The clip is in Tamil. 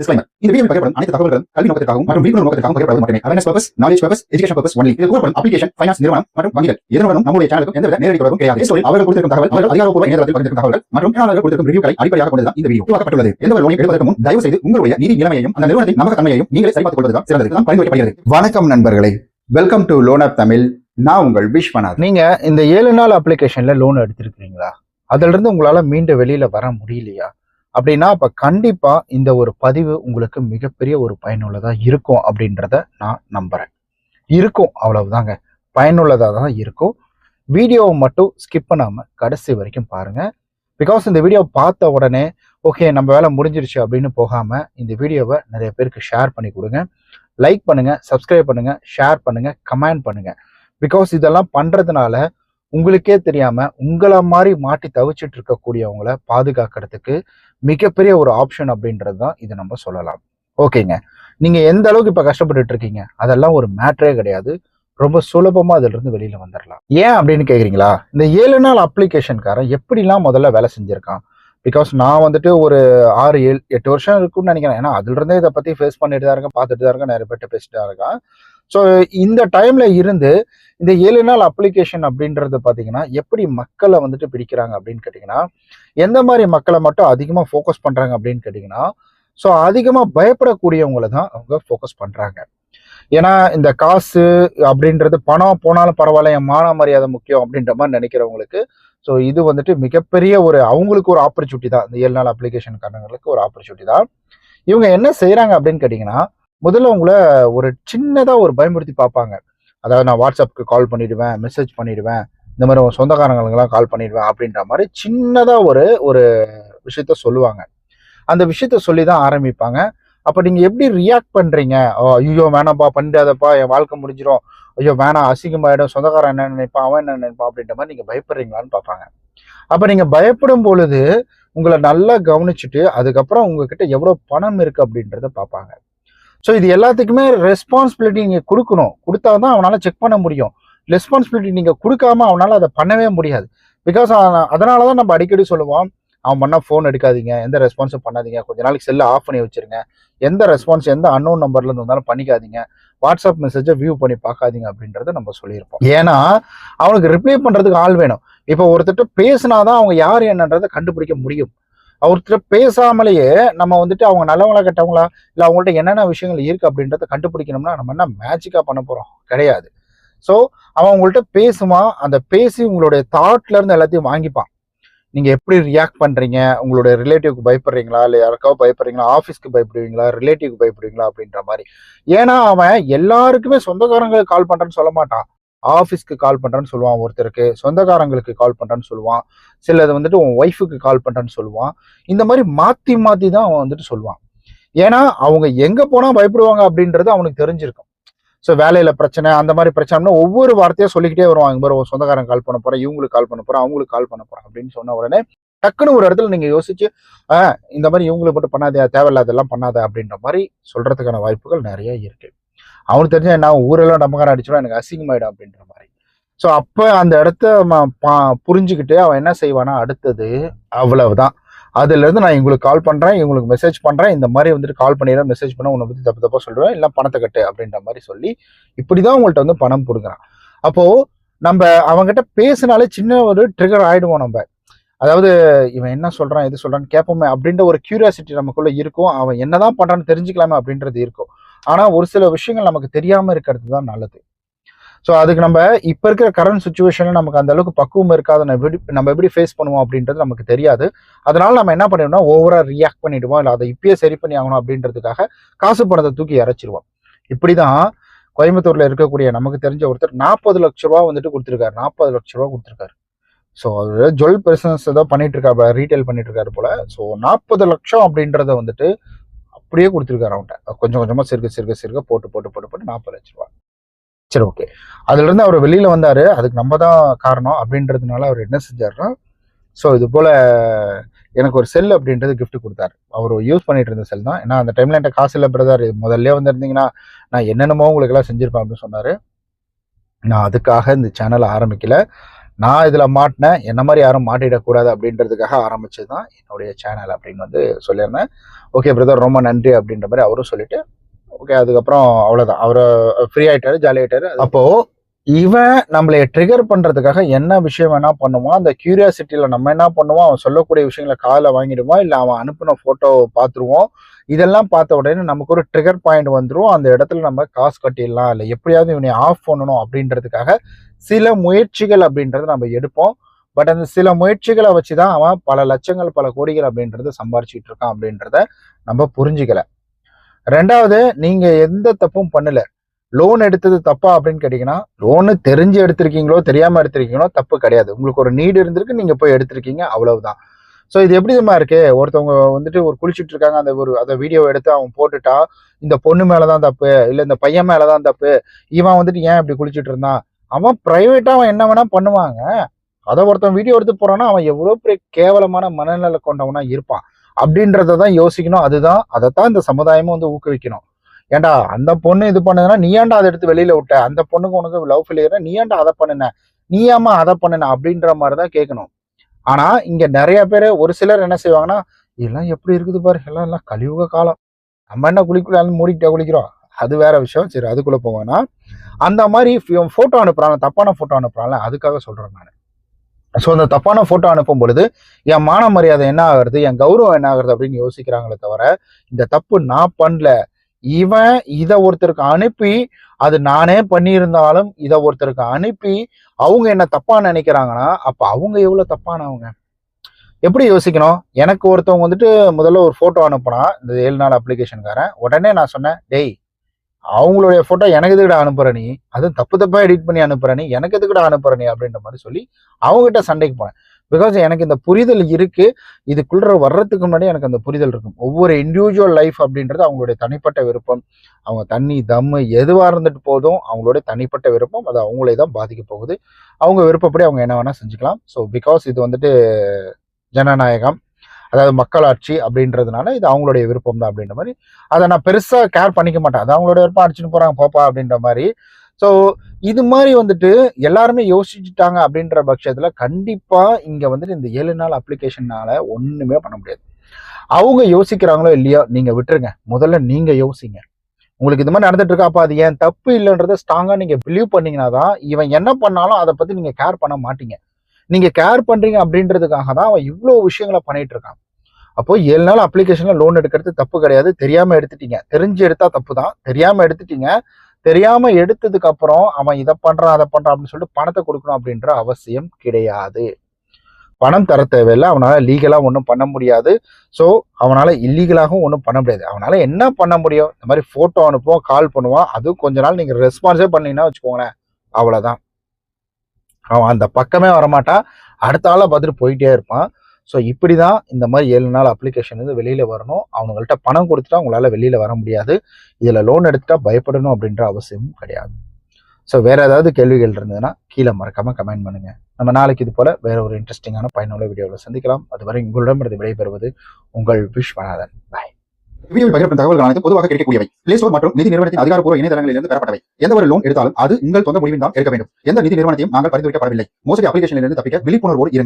Disclaimer. இந்த வீடியோவில் பகிரப்படும் அனைத்து தகவல்களும் கல்வி நோக்கத்திற்காகவும் மற்றும் விழிப்புணர்வு நோக்கத்திற்காகவும் பகிரப்படுவது மட்டுமே. Awareness purpose knowledge purpose education purpose only இது கூறப்படும் அப்ளிகேஷன் ஃபைனான்ஸ் நிறுவனம் மற்றும் வங்கிகள். இதனுடனும் நம்முடைய சேனலுக்கும் எந்தவித நேரடி தொடர்பும் கிடையாது. Play Store ல் அவர்கள் கொடுத்திருக்கும் தகவல் அவர்கள் அதிகாரப்பூர்வ இணையதளத்தில் பகிர்ந்திருக்கும் தகவல்கள் மற்றும் பயனாளர்கள் கொடுத்திருக்கும் ரிவ்யூக்களை அடிப்படையாக கொண்டுதான் இந்த வீடியோ உருவாக்கப்பட்டுள்ளது. எந்த ஒரு லோனை எடுப்பதற்கு முன் தயவு செய்து உங்களுடைய நிதி நிலைமையையும் அந்த நிறுவனத்தின் நம்பகத்தன்மையையும் நீங்களே சரிபார்த்துக் கொள்வதுதான் சிறந்தது. தான் பரிந்துரைக்கப்படுகிறது. வணக்கம் நண்பர்களே. Welcome to loan app Tamil நான் உங்கள் விஸ்வநாத் நீங்க இந்த ஏழு நாள் அப்ளிகேஷன்ல லோன் எடுத்திருக்கீங்களா அதுல இருந்து உங்களால மீண்டு வெளியில வர முடியலையா? அப்படின்னா அப்ப கண்டிப்பா இந்த ஒரு பதிவு உங்களுக்கு மிகப்பெரிய ஒரு பயனுள்ளதா இருக்கும் அப்படின்றத நான் நம்புறேன். இருக்கும் அவ்வளவுதாங்க. பயனுள்ளதாக தான் இருக்கும். வீடியோவை மட்டும் ஸ்கிப் பண்ணாமல் கடைசி வரைக்கும் பாருங்க. பிகாஸ் இந்த வீடியோ பார்த்த உடனே ஓகே நம்ம வேலை முடிஞ்சிருச்சு அப்படின்னு போகாமல் இந்த வீடியோவை நிறைய பேருக்கு ஷேர் பண்ணி கொடுங்க. லைக் பண்ணுங்க சப்ஸ்கிரைப் பண்ணுங்க ஷேர் பண்ணுங்க கமெண்ட் பண்ணுங்க. பிகாஸ் இதெல்லாம் பண்ணுறதுனால உங்களுக்கே தெரியாமல் உங்களை மாதிரி மாட்டி தவிச்சிட்டு இருக்கக்கூடியவங்கள பாதுகாக்கிறதுக்கு மிகப்பெரிய ஒரு ஆப்ஷன் அப்படின்றது தான் இது நம்ம சொல்லலாம். ஓகேங்க நீங்க எந்த அளவுக்கு இப்ப கஷ்டப்பட்டுட்டு இருக்கீங்க? அதெல்லாம் ஒரு மேட்ரே கிடையாது. ரொம்ப சுலபமா அதுல இருந்து வெளியில வந்துடலாம் ஏன் அப்படின்னு கேக்குறீங்களா? இந்த ஏழு நாள் அப்ளிகேஷன்காரன் எப்படிலாம் முதல்ல வேலை செஞ்சிருக்கான்? பிகாஸ் நான் வந்துட்டு ஒரு ஆறு ஏழு எட்டு வருஷம் இருக்கும்னு நினைக்கிறேன். ஏன்னா அதுல இருந்தே இதை பத்தி ஃபேஸ் பண்ணிட்டு தான் இருக்கேன் பார்த்துட்டு தான் இருக்கேன் நிறைய பேர்கிட்ட பேசிட்டு தான் இருக்கேன். ஸோ இந்த டைமில் இருந்து இந்த ஏழு நாள் அப்ளிகேஷன் அப்படின்றது பார்த்தீங்கன்னா எப்படி மக்களை வந்துட்டு பிடிக்கிறாங்க அப்படின்னு கேட்டிங்கன்னா எந்த மாதிரி மக்களை மட்டும் அதிகமாக ஃபோக்கஸ் பண்ணுறாங்க அப்படின்னு கேட்டிங்கன்னா ஸோ அதிகமாக பயப்படக்கூடியவங்களை தான் அவங்க ஃபோக்கஸ் பண்ணுறாங்க ஏன்னா இந்த காசு அப்படின்றது பணம் போனாலும் பரவாயில்ல என் மான மரியாதை முக்கியம் அப்படின்ற மாதிரி நினைக்கிறவங்களுக்கு ஸோ இது வந்துட்டு மிகப்பெரிய ஒரு அவங்களுக்கு ஒரு ஆப்பர்ச்சுனிட்டி தான். இந்த ஏழு நாள் அப்ளிகேஷன் காரணங்களுக்கு ஒரு ஆப்பர்ச்சுனிட்டி தான். இவங்க என்ன செய்கிறாங்க அப்படின்னு கேட்டிங்கன்னா முதல்ல உங்களை ஒரு சின்னதாக ஒரு பயமுறுத்தி பார்ப்பாங்க. அதாவது நான் வாட்ஸ்அப்புக்கு கால் பண்ணிடுவேன் மெசேஜ் பண்ணிடுவேன் இந்த மாதிரி உன் சொந்தக்காரங்களுக்கெல்லாம் கால் பண்ணிடுவேன் அப்படின்ற மாதிரி சின்னதாக ஒரு ஒரு விஷயத்த சொல்லுவாங்க. அந்த விஷயத்த சொல்லி தான் ஆரம்பிப்பாங்க. அப்போ நீங்கள் எப்படி ரியாக்ட் பண்ணுறீங்க ஐயோ வேணாம்ப்பா பண்ணிடாதப்பா என் வாழ்க்கை முடிஞ்சிடும் ஐயோ வேணாம் அசிங்கமாயிடும் சொந்தக்காரன் என்ன நினைப்பான் அவன் என்ன நினைப்பான் அப்படின்ற மாதிரி நீங்கள் பயப்படுறீங்களான்னு பார்ப்பாங்க. அப்போ நீங்கள் பயப்படும் பொழுது உங்களை நல்லா கவனிச்சுட்டு அதுக்கப்புறம் உங்ககிட்ட எவ்வளோ பணம் இருக்குது அப்படின்றத பார்ப்பாங்க. ஸோ இது எல்லாத்துக்குமே ரெஸ்பான்சிபிலிட்டி நீங்கள் கொடுக்கணும். கொடுத்தா தான் அவனால் செக் பண்ண முடியும். ரெஸ்பான்சிபிலிட்டி நீங்கள் கொடுக்காம அவனால் அதை பண்ணவே முடியாது. பிகாஸ் அதனால தான் நம்ம அடிக்கடி சொல்லுவோம் அவன் பண்ணால் ஃபோன் எடுக்காதீங்க எந்த ரெஸ்பான்ஸும் பண்ணாதீங்க. கொஞ்ச நாளைக்கு செல்லை ஆஃப் பண்ணி வச்சிருங்க. எந்த ரெஸ்பான்ஸ் எந்த அன்னோன் நம்பர்லேருந்து வந்தாலும் பண்ணிக்காதீங்க. வாட்ஸ்அப் மெசேஜை வியூ பண்ணி பார்க்காதீங்க அப்படின்றத நம்ம சொல்லியிருப்போம். ஏன்னா அவனுக்கு ரிப்ளை பண்ணுறதுக்கு ஆள் வேணும். இப்போ ஒருத்தர்கிட்ட பேசினாதான் அவங்க யார் என்னன்றதை கண்டுபிடிக்க முடியும். அவர்கிட்ட பேசாமலேயே நம்ம வந்துட்டு அவங்க நல்லவங்களா கெட்டவங்களா இல்லை அவங்கள்ட்ட என்னென்ன விஷயங்கள் இருக்கு அப்படின்றத கண்டுபிடிக்கணும்னா நம்ம என்ன மேஜிக்காக பண்ண போகிறோம் கிடையாது. ஸோ அவன் உங்கள்கிட்ட பேசுவான் அந்த பேசி உங்களுடைய தாட்ல இருந்து எல்லாத்தையும் வாங்கிப்பான். நீங்கள் எப்படி ரியாக்ட் பண்ணுறீங்க உங்களுடைய ரிலேட்டிவ்க்கு பயப்படுறீங்களா? இல்லை யாருக்காவது பயப்படுறீங்களா? ஆஃபீஸ்க்கு பயப்படுவீங்களா? ரிலேட்டிவ்க்கு பயப்படுவீங்களா? அப்படின்ற மாதிரி. ஏன்னா அவன் எல்லாருக்குமே சொந்தக்காரங்களுக்கு கால் பண்ணுறேன்னு சொல்ல மாட்டான். ஆஃபீஸ்க்கு கால் பண்ணுறேன்னு சொல்லுவான் ஒருத்தருக்கு சொந்தக்காரங்களுக்கு கால் பண்ணுறேன்னு சொல்லுவான். சிலது வந்துட்டு உன் ஒய்ஃபுக்கு கால் பண்ணுறேன்னு சொல்லுவான். இந்த மாதிரி மாற்றி மாற்றி தான் அவன் வந்துட்டு சொல்லுவான். ஏன்னா அவங்க எங்கே போனால் பயப்படுவாங்க அப்படின்றது அவனுக்கு தெரிஞ்சிருக்கும். ஸோ வேலையில் பிரச்சனை அந்த மாதிரி பிரச்சனைனா ஒவ்வொரு வார்த்தையாக சொல்லிக்கிட்டே வருவான். இங்கே பாரு, உன் சொந்தக்காரன் கால் பண்ண போகிறேன் இவங்களுக்கு கால் பண்ண போகிறேன் அவங்களுக்கு கால் பண்ண போகிறேன் அப்படின்னு சொன்ன உடனே டக்குன்னு ஒரு இடத்துல நீங்கள் யோசிச்சு இந்த மாதிரி இவங்களுக்கு மட்டும் பண்ணாதே தேவையில்லாதெல்லாம் பண்ணாத அப்படின்ற மாதிரி சொல்கிறதுக்கான வாய்ப்புகள் நிறைய இருக்குது அவனுக்கு தெரிஞ்சா என்ன ஊரெல்லாம் நமக்கார அடிச்சிடும் எனக்கு அசிங்கமாயிடும் அப்படின்ற மாதிரி. ஸோ அப்போ அந்த இடத்த ம- பா- புரிஞ்சுக்கிட்டு அவன் என்ன செய்வானா அடுத்தது அவ்வளவுதான். அதுலேருந்து நான் இவங்களுக்கு கால் பண்ணுறேன் இவங்களுக்கு மெசேஜ் பண்ணுறேன் இந்த மாதிரி வந்துட்டு கால் பண்ணிடுறேன் மெசேஜ் பண்ண உன்னை பற்றி தப்பு தப்பாக சொல்லுவேன் இல்லை பணத்தை கட்டு அப்படின்ற மாதிரி சொல்லி இப்படி தான் உங்கள்கிட்ட வந்து பணம் கொடுக்குறான் அப்போது நம்ம அவங்ககிட்ட பேசினாலே சின்ன ஒரு ட்ரிகர் ஆகிடுவோம் நம்ம. அதாவது இவன் என்ன சொல்கிறான் எது சொல்கிறான்னு கேட்போமே அப்படின்ற ஒரு கியூரியாசிட்டி நமக்குள்ளே இருக்கும். அவன் என்னதான் பண்ணுறான்னு தெரிஞ்சுக்கலாமே அப்படின்றது இருக்கும். ஆனால் ஒரு சில விஷயங்கள் நமக்கு தெரியாமல் இருக்கிறது தான் நல்லது. ஸோ அதுக்கு நம்ம இப்போ இருக்கிற கரண்ட் சுச்சுவேஷனில் நமக்கு அந்த அளவுக்கு பக்குவம் இருக்காத. நம்ம எப்படி நம்ம எப்படி ஃபேஸ் பண்ணுவோம் அப்படின்றது நமக்கு தெரியாது. அதனால நம்ம என்ன பண்ணிடுவோம்னா ஓவராக ரியாக்ட் பண்ணிடுவோம். இல்லை அதை இப்பயே சரி பண்ணி ஆகணும் அப்படின்றதுக்காக காசு பணத்தை தூக்கி இறச்சிருவோம். இப்படி தான் கோயம்புத்தூரில் இருக்கக்கூடிய நமக்கு தெரிஞ்ச ஒருத்தர் நாற்பது லட்ச ரூபா வந்துட்டு கொடுத்துருக்காரு. நாற்பது லட்ச ரூபா கொடுத்துருக்காரு. ஸோ அவர் ஜுவல் பிசினஸ் ஏதோ பண்ணிட்டு இருக்காரு ரீட்டைல் பண்ணிட்டு இருக்காரு போல. ஸோ நாற்பது லட்சம் அப்படின்றத வந்துட்டு அப்படியே கொடுத்துருக்காரு அவன்கிட்ட. கொஞ்சம் கொஞ்சமாக சிறுக சிறுக சிறுக போட்டு போட்டு போட்டு போட்டு நாற்பது லட்ச ரூபா. சரி ஓகே அதுலேருந்து அவர் வெளியில் வந்தார். அதுக்கு நம்ம தான் காரணம் அப்படின்றதுனால அவர் என்ன செஞ்சார்னா ஸோ இது போல் எனக்கு ஒரு செல் அப்படின்றது கிஃப்ட் கொடுத்தாரு. அவர் யூஸ் பண்ணிட்டு இருந்த செல் தான். ஏன்னா அந்த டைமில் என்கிட்ட காசு இல்லை பிரதர் முதல்ல வந்திருந்தீங்கன்னா நான் என்னென்னமோ உங்களுக்கெல்லாம் செஞ்சுருப்பேன் அப்படின்னு சொன்னார். நான் அதுக்காக இந்த சேனலை ஆரம்பிக்கல. நான் இதில் மாட்டினேன். என்ன மாதிரி யாரும் மாட்டிடக்கூடாது அப்படின்றதுக்காக ஆரம்பிச்சது தான் என்னுடைய சேனல் அப்படின்னு வந்து சொல்லியிருந்தேன். ஓகே பிரதர் ரொம்ப நன்றி அப்படின்ற மாதிரி அவரும் சொல்லிட்டு ஓகே அதுக்கப்புறம் அவ்வளோதான் அவர் ஃப்ரீ ஆகிட்டாரு ஜாலி ஆகிட்டாரு அப்போது இவன் நம்மளை ட்ரிகர் பண்றதுக்காக என்ன விஷயம் வேணா பண்ணுவான் அந்த கியூரியாசிட்டியில நம்ம என்ன பண்ணுவோம்? அவன் சொல்லக்கூடிய விஷயங்களை காதில் வாங்கிடுவோம் இல்லை அவன் அனுப்பின போட்டோவை பார்த்துருவோம்? இதெல்லாம் பார்த்த உடனே நமக்கு ஒரு ட்ரிகர் பாயிண்ட் வந்துடும் அந்த இடத்துல நம்ம காசு கட்டிடலாம். இல்லை எப்படியாவது இவனை ஆஃப் பண்ணணும் அப்படின்றதுக்காக சில முயற்சிகள் அப்படின்றத நம்ம எடுப்போம். பட் அந்த சில முயற்சிகளை வச்சு தான் அவன் பல லட்சங்கள் பல கோடிகள் அப்படின்றத சம்பாரிச்சிட்டு இருக்கான் அப்படின்றத நம்ம புரிஞ்சுக்கல. ரெண்டாவது நீங்கள் எந்த தப்பும் பண்ணல. லோன் எடுத்தது தப்பா அப்படின்னு கேட்டீங்கன்னா லோனு தெரிஞ்சு எடுத்திருக்கீங்களோ தெரியாம எடுத்திருக்கீங்களோ தப்பு கிடையாது. உங்களுக்கு ஒரு நீடு இருந்திருக்கு நீங்க போய் எடுத்திருக்கீங்க அவ்வளவுதான். ஸோ இது எப்படி தெரியுமா இருக்கு? ஒருத்தவங்க வந்துட்டு ஒரு குளிச்சுட்டு இருக்காங்க அந்த ஒரு அந்த வீடியோ எடுத்து அவன் போட்டுட்டா இந்த பொண்ணு மேலதான் தப்பு இல்ல இந்த பையன் மேலதான் தப்பு இவன் வந்துட்டு ஏன் இப்படி குளிச்சுட்டு இருந்தான்? அவன் பிரைவேட்டா அவன் என்ன வேணா பண்ணுவாங்க. அதை ஒருத்தன் வீடியோ எடுத்து போறான்னா அவன் எவ்வளவு பெரிய கேவலமான மனநிலை கொண்டவனா இருப்பான். அப்படின்றத தான் யோசிக்கணும். அதுதான் அதைத்தான் இந்த சமுதாயமும் வந்து ஊக்குவிக்கணும். ஏன்டா அந்த பொண்ணு இது பண்ணுதுன்னா நீ ஏன்டா அதை எடுத்து வெளியில விட்ட? அந்த பொண்ணுக்கு உனக்கு லவ் ஃபெயிலியர் நீ ஏன்டா அதை பண்ணுன? நீ ஏமா அதை பண்ணுன? அப்படின்ற மாதிரி தான் கேட்கணும். ஆனா இங்க நிறைய பேர் ஒரு சிலர் என்ன செய்வாங்கன்னா இதெல்லாம் எப்படி இருக்குது பாரு? எல்லாம் எல்லாம் கழிவுக காலம். நம்ம என்ன குளிக்கலாம்னு மூடிக்கிட்டே குளிக்கிறோம்? அது வேற விஷயம். சரி அதுக்குள்ள போவேன்னா அந்த மாதிரி போட்டோ அனுப்புறாங்க. தப்பான போட்டோ அனுப்புறாங்க அதுக்காக சொல்றேன் நான். ஸோ அந்த தப்பான போட்டோ அனுப்பும் பொழுது என் மான மரியாதை என்ன ஆகுறது? என் கௌரவம் என்ன ஆகுறது? அப்படின்னு யோசிக்கிறாங்களே தவிர இந்த தப்பு நான் பண்ணல. இவன் இதை ஒருத்தருக்கு அனுப்பி அது நானே பண்ணியிருந்தாலும் இதை ஒருத்தருக்கு அனுப்பி அவங்க என்ன தப்பா நினைக்கிறாங்கன்னா அப்ப அவங்க எவ்வளவு தப்பானவங்க? எப்படி யோசிக்கணும்? எனக்கு ஒருத்தவங்க வந்துட்டு முதல்ல ஒரு போட்டோ அனுப்புனா இந்த ஏழு நாள் அப்ளிகேஷன்காரன் உடனே நான் சொன்னேன் டேய் அவங்களுடைய போட்டோ எனக்கு எதுக்கிட்ட அனுப்புற நீ? அதுவும் தப்பு தப்பா எடிட் பண்ணி அனுப்புற நீ? எனக்கு எதுக்கிட்ட அனுப்புற நீ? அப்படின்ற மாதிரி சொல்லி அவங்ககிட்ட சண்டைக்கு போனேன். பிகாஸ் எனக்கு இந்த புரிதல் இருக்கு. இதுக்குள்ள வர்றதுக்கு முன்னாடி எனக்கு அந்த புரிதல் இருக்கும். ஒவ்வொரு இண்டிவிஜுவல் லைஃப் அப்படின்றது அவங்களுடைய தனிப்பட்ட விருப்பம். அவங்க தண்ணி தம்மு எதுவாக இருந்துட்டு போதும் அவங்களுடைய தனிப்பட்ட விருப்பம். அது அவங்களே தான் பாதிக்க போகுது. அவங்க விருப்பப்படி அவங்க என்ன வேணால் செஞ்சுக்கலாம். ஸோ பிகாஸ் இது வந்துட்டு ஜனநாயகம் அதாவது மக்களாட்சி அப்படின்றதுனால இது அவங்களுடைய விருப்பம் தான் அப்படின்ற மாதிரி. அதை நான் பெருசாக கேர் பண்ணிக்க மாட்டேன். அது அவங்களுடைய விருப்பம் அடிச்சுன்னு போகிறாங்க போப்பா அப்படின்ற மாதிரி. ஸோ இது மாதிரி வந்துட்டு எல்லாருமே யோசிச்சுட்டாங்க அப்படின்ற பட்சத்தில் கண்டிப்பாக இங்கே வந்துட்டு இந்த ஏழு நாள் அப்ளிகேஷனால ஒன்றுமே பண்ண முடியாது. அவங்க யோசிக்கிறாங்களோ இல்லையோ நீங்கள் விட்டுருங்க. முதல்ல நீங்கள் யோசிங்க. உங்களுக்கு இது மாதிரி நடந்துட்டு இருக்கா? அப்போ அது ஏன் தப்பு இல்லைன்றத ஸ்ட்ராங்காக நீங்கள் பிலீவ் பண்ணீங்கன்னா தான் இவன் என்ன பண்ணாலும் அதை பற்றி நீங்கள் கேர் பண்ண மாட்டீங்க. நீங்கள் கேர் பண்ணுறீங்க அப்படின்றதுக்காக தான் அவன் இவ்வளோ விஷயங்களை பண்ணிட்டு இருக்கான். அப்போ ஏழு நாள் அப்ளிகேஷனில் லோன் எடுக்கிறது தப்பு கிடையாது. தெரியாமல் எடுத்துட்டீங்க. தெரிஞ்சு எடுத்தால் தப்பு தான். தெரியாமல் எடுத்துட்டீங்க. தெரியாம எடுத்ததுக்கு அப்புறம் அவன் இதை பண்றான் அதை பண்றான் அப்படின்னு சொல்லிட்டு பணத்தை கொடுக்கணும் அப்படின்ற அவசியம் கிடையாது. பணம் தர தேவையில்லை. அவனால லீகலா ஒன்றும் பண்ண முடியாது. ஸோ அவனால இல்லீகலாகவும் ஒன்றும் பண்ண முடியாது. அவனால என்ன பண்ண முடியும்? இந்த மாதிரி போட்டோ அனுப்புவோம் கால் பண்ணுவான் அதுவும் கொஞ்ச நாள் நீங்க ரெஸ்பான்ஸே பண்ணீங்கன்னா வச்சுக்கோங்களேன். அவ்வளவுதான். அவன் அந்த பக்கமே வரமாட்டான். அடுத்த ஆளை பார்த்துட்டு போயிட்டே இருப்பான். ஸோ இப்படி தான் இந்த மாதிரி ஏழு நாள் அப்ளிகேஷன் வந்து வெளியில் வரணும். அவங்கள்ட்ட பணம் கொடுத்துட்டா அவங்களால வெளியில் வர முடியாது. இதில் லோன் எடுத்துட்டா பயப்படணும் அப்படின்ற அவசியமும் கிடையாது. ஸோ வேற ஏதாவது கேள்விகள் இருந்ததுன்னா கீழே மறக்காம கமெண்ட் பண்ணுங்க. நம்ம நாளைக்கு இது போல வேற ஒரு இன்ட்ரெஸ்டிங்கான பயனுள்ள வீடியோவில் சந்திக்கலாம். அதுவரை உங்களிடமிருந்து விடைபெறுவது உங்கள் விஸ்வநாதன். பாய் வீடியோவில் பகிரப்படும் தகவல்கள் அனைத்து பொதுவாக கிடைக்கக்கூடியவை. பிளே ஸ்டோர் மற்றும் நிதி நிறுவனத்தின் அதிகாரப்பூர்வ இணையதளங்களிலிருந்து பெறப்பட்டவை. எந்த ஒரு லோன் எடுத்தாலும் அது உங்கள் சொந்த முடிவில் தான் எடுக்க வேண்டும். எந்த நிதி நிறுவனத்தையும் நாங்கள் பரிந்துரைக்கப்படவில்லை. மோசடி அப்ளிகேஷனிலிருந்து தப்பிக்க விழிப்புணர்வோடு இருங்கள்.